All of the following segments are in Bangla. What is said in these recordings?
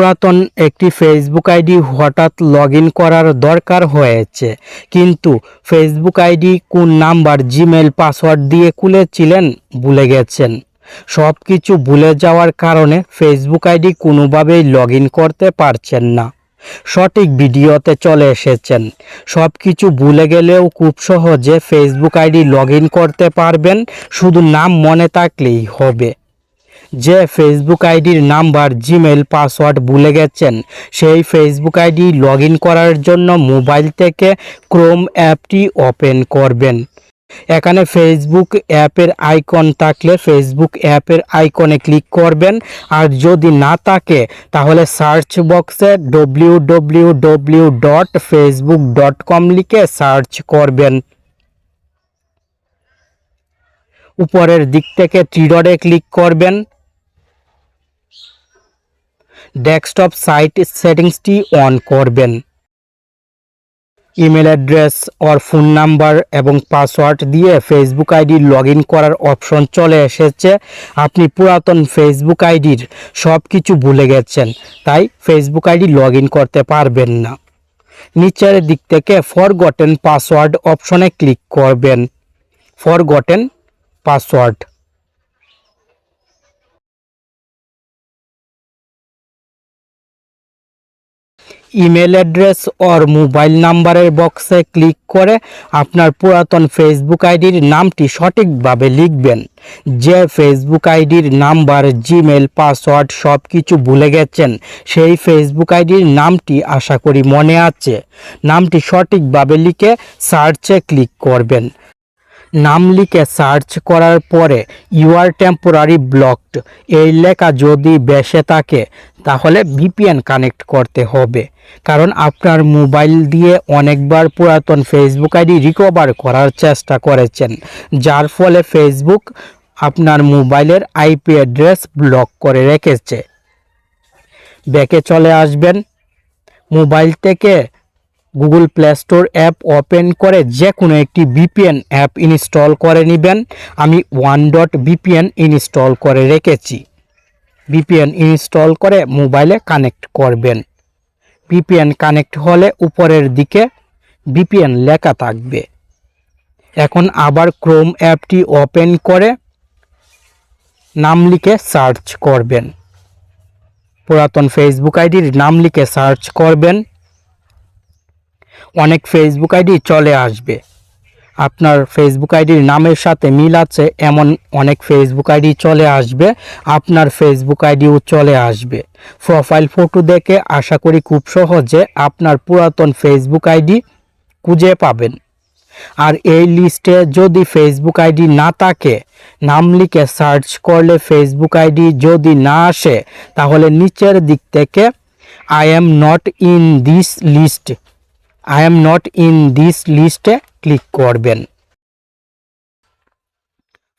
পুরাতন একটি ফেসবুক আইডি হঠাৎ লগ করার দরকার হয়েছে। কিন্তু ফেসবুক আইডি কোন নাম্বার জিমেল পাসওয়ার্ড দিয়ে খুলেছিলেন ভুলে গেছেন। সব কিছু ভুলে যাওয়ার কারণে ফেসবুক আইডি কোনোভাবেই লগ করতে পারছেন না। সঠিক ভিডিওতে চলে এসেছেন। সব কিছু ভুলে গেলেও খুব সহজে ফেসবুক আইডি লগ করতে পারবেন। শুধু নাম মনে থাকলেই হবে। যে ফেসবুক আইডির নাম্বার জিমেল পাসওয়ার্ড ভুলে গেছেন, সেই ফেসবুক আইডি লগ করার জন্য মোবাইল থেকে ক্রোম অ্যাপটি ওপেন করবেন। এখানে ফেসবুক অ্যাপের আইকন থাকলে ফেসবুক অ্যাপের আইকনে ক্লিক করবেন, আর যদি না থাকে, তাহলে সার্চ বক্সে W W W dot Facebook dot com লিখে সার্চ করবেন। উপরের দিক থেকে ত্রিডটে ক্লিক করবেন। ডেস্কটপ সাইট সেটিংসটি অন করবেন। Email address or phone number এবং পাসওয়ার্ড দিয়ে ফেসবুক আইডি লগ করার অপশন চলে এসেছে। আপনি পুরাতন ফেসবুক আইডির সব কিছু ভুলে গেছেন, তাই ফেসবুক আইডি লগ করতে পারবেন না। নিচের দিক থেকে ফরগটেন পাসওয়ার্ড অপশনে ক্লিক করবেন। Forgotten password email address or mobile নাম্বারের বক্সে ক্লিক করে আপনার পুরাতন ফেসবুক আইডির নামটি সঠিকভাবে লিখবেন। যে ফেসবুক আইডির নাম্বার জিমেল পাসওয়ার্ড সব কিছু ভুলে গেছেন, সেই ফেসবুক আইডির নামটি আশা করি মনে আছে। নামটি সঠিকভাবে লিখে সার্চে ক্লিক করবেন। নাম লিখে সার্চ করার পরে ইউ আর টেম্পোরারি ব্লকড এই লেখা যদি বেসে থাকে তাহলে ভিপিএন কানেক্ট করতে হবে। কারণ আপনার মোবাইল দিয়ে অনেকবার পুরাতন ফেসবুক আইডি রিকভার করার চেষ্টা করেছেন। যার ফলে ফেসবুক আপনার মোবাইলের আইপি অ্যাড্রেস ব্লক করে রেখেছে। ব্যাকে চলে আসবেন। মোবাইল থেকে Google Play Store app open করে যে কোনো একটি ভিপিএন অ্যাপ ইনস্টল করে নেবেন। আমি ওয়ান ডট ভিপিএন ইনস্টল করে রেখেছি। ভিপিএন ইনস্টল করে মোবাইলে কানেক্ট করবেন। ভিপিএন কানেক্ট হলে উপরের দিকে ভিপিএন লেখা থাকবে। এখন আবার ক্রোম অ্যাপটি ওপেন করে নাম লিখে সার্চ করবেন। পুরাতন ফেসবুক আইডির নাম লিখে সার্চ করবেন। অনেক ফেসবুক আইডি চলে আসবে। আপনার ফেসবুক আইডির নামের সাথে মিল আছে, এমন অনেক ফেসবুক আইডি চলে আসবে, আপনার ফেসবুক আইডিও চলে আসবে। প্রোফাইল ফটো দেখে আশা করি খুব সহজে আপনার পুরাতন ফেসবুক আইডি খুঁজে পাবেন। আর এই লিস্টে যদি ফেসবুক আইডি না থাকে, নাম লিখে সার্চ করলে ফেসবুক আইডি যদি না আসে, তাহলে নিচের দিক থেকে I am not in this list I am not in this লিস্টে ক্লিক করবেন।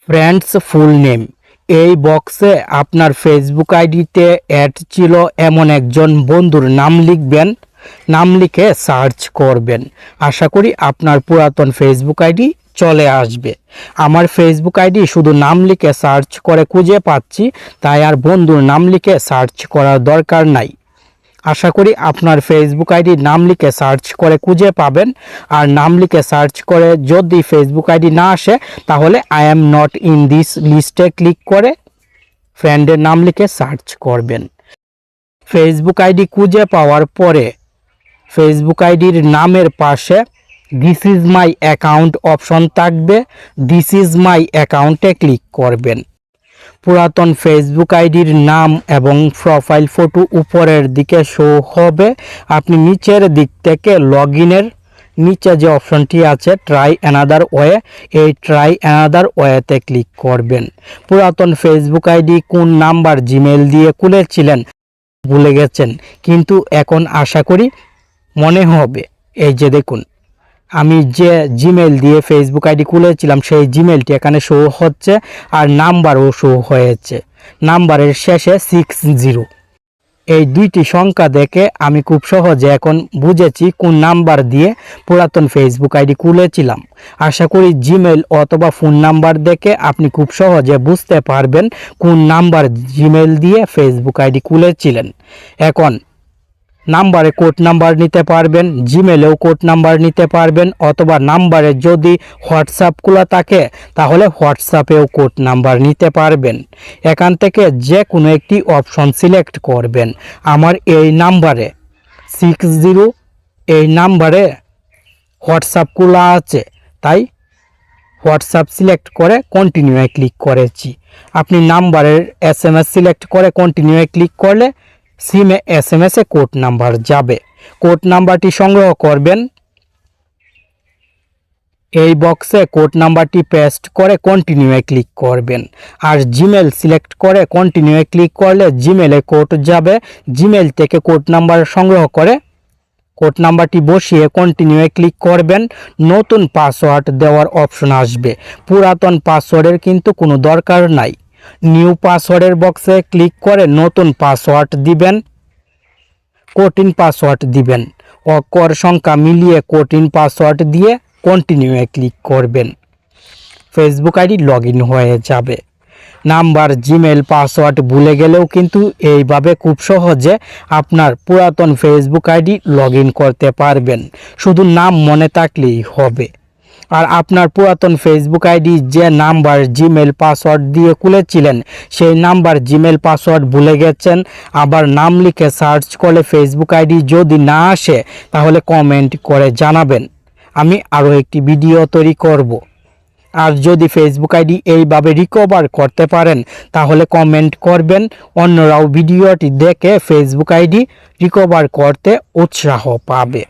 ফ্রেন্ডস ফুল নেম এই বক্সে আপনার ফেসবুক আইডিতে অ্যাড ছিল এমন একজন বন্ধুর নাম লিখবেন। নাম লিখে সার্চ করবেন। আশা করি আপনার পুরাতন ফেসবুক আইডি চলে আসবে। আমার ফেসবুক আইডি শুধু নাম লিখে সার্চ করে খুঁজে পাচ্ছি, তাই আর বন্ধুর নাম লিখে সার্চ করার দরকার নাই। আশা করি আপনার ফেসবুক আইডি নাম লিখে সার্চ করে খুঁজে পাবেন। আর নাম লিখে সার্চ করে যদি ফেসবুক আইডি না আসে, তাহলে I am not in this লিস্টে ক্লিক করে ফ্রেন্ডের নাম লিখে সার্চ করবেন। ফেসবুক আইডি খুঁজে পাওয়ার পরে ফেসবুক আইডির নামের পাশে this is my account option থাকবে। দিস ইজ মাই অ্যাকাউন্টে ক্লিক করবেন। পুরাতন ফেসবুক আইডির নাম এবং প্রোফাইল ফটো উপরের দিকে শো হবে। আপনি নিচের দিক থেকে লগ ইনের নিচে যে অপশনটি আছে ট্রাই অ্যানাদার ওয়ে এই ট্রাই অ্যানাদার ওয়েতে ক্লিক করবেন। পুরাতন ফেসবুক আইডি কোন নাম্বার জিমেল দিয়ে খুলেছিলেন ভুলে গেছেন, কিন্তু এখন আশা করি মনে হবে। এই যে দেখুন আমি যে জিমেল দিয়ে ফেসবুক আইডি খুলেছিলাম, সেই জিমেলটি এখানে শো হচ্ছে আর নাম্বারও শো হয়েছে। নাম্বারের শেষে সিক্স জিরো এই দুইটি সংখ্যা দেখে আমি খুব সহজে এখন বুঝেছি কোন নাম্বার দিয়ে পুরাতন ফেসবুক আইডি খুলেছিলাম। আশা করি জিমেল অথবা ফোন নাম্বার দেখে আপনি খুব সহজে বুঝতে পারবেন কোন নাম্বার জিমেল দিয়ে ফেসবুক আইডি খুলেছিলেন। এখন নাম্বারে কোড নাম্বার নিতে পারবেন জিমেলেও কোড নাম্বার নিতে পারবেন, অথবা নাম্বারে যদি হোয়াটসঅ্যাপ খোলা থাকে, তাহলে হোয়াটসঅ্যাপেও কোড নাম্বার নিতে পারবেন। এখান থেকে যে কোনো একটি অপশন সিলেক্ট করবেন। আমার এই নাম্বারে সিক্স জিরো এই নাম্বারে হোয়াটসঅ্যাপ খোলা আছে, তাই হোয়াটসঅ্যাপ সিলেক্ট করে কন্টিনিউয়ে ক্লিক করেছি। আপনি নাম্বারের এস সিলেক্ট করে কন্টিনিউয়ে ক্লিক করলে সিমে এস এম এসে কোড নাম্বার যাবে। কোড নাম্বারটি সংগ্রহ করবেন। এই বক্সে কোড নাম্বারটি পেস্ট করে কন্টিনিউয়ে ক্লিক করবেন। আর জিমেল সিলেক্ট করে কন্টিনিউয়ে ক্লিক করলে জিমেলে কোড যাবে। জিমেল থেকে কোড নাম্বার সংগ্রহ করে কোড নাম্বারটি বসিয়ে কন্টিনিউয়ে ক্লিক করবেন। নতুন পাসওয়ার্ড দেওয়ার অপশন আসবে। পুরাতন পাসওয়ার্ডের কিন্তু কোনো দরকার নাই। নিউ পাসওয়ার্ডের বক্সে ক্লিক করে নতুন পাসওয়ার্ড দিবেন, কঠিন পাসওয়ার্ড দিবেন। অক্ষর সংখ্যা মিলিয়ে কঠিন পাসওয়ার্ড দিয়ে কন্টিনিউয়ে ক্লিক করবেন। ফেসবুক আইডি লগ হয়ে যাবে। নাম্বার জিমেল পাসওয়ার্ড ভুলে গেলেও কিন্তু এইভাবে খুব সহজে আপনার পুরাতন ফেসবুক আইডি লগ করতে পারবেন। শুধু নাম মনে থাকলেই হবে। আর আপনার পুরাতন ফেসবুক আইডি যে নাম্বার জিমেল পাসওয়ার্ড দিয়ে খুলেছিলেন, সেই নাম্বার জিমেল পাসওয়ার্ড ভুলে গেছেন, আবার নাম লিখে সার্চ করলে ফেসবুক আইডি যদি না আসে, তাহলে কমেন্ট করে জানাবেন। আমি আরও একটি ভিডিও তৈরি করব। আর যদি ফেসবুক আইডি এইভাবে রিকভার করতে পারেন, তাহলে কমেন্ট করবেন। অন্যরাও ভিডিওটি দেখে ফেসবুক আইডি রিকভার করতে উৎসাহ পাবে।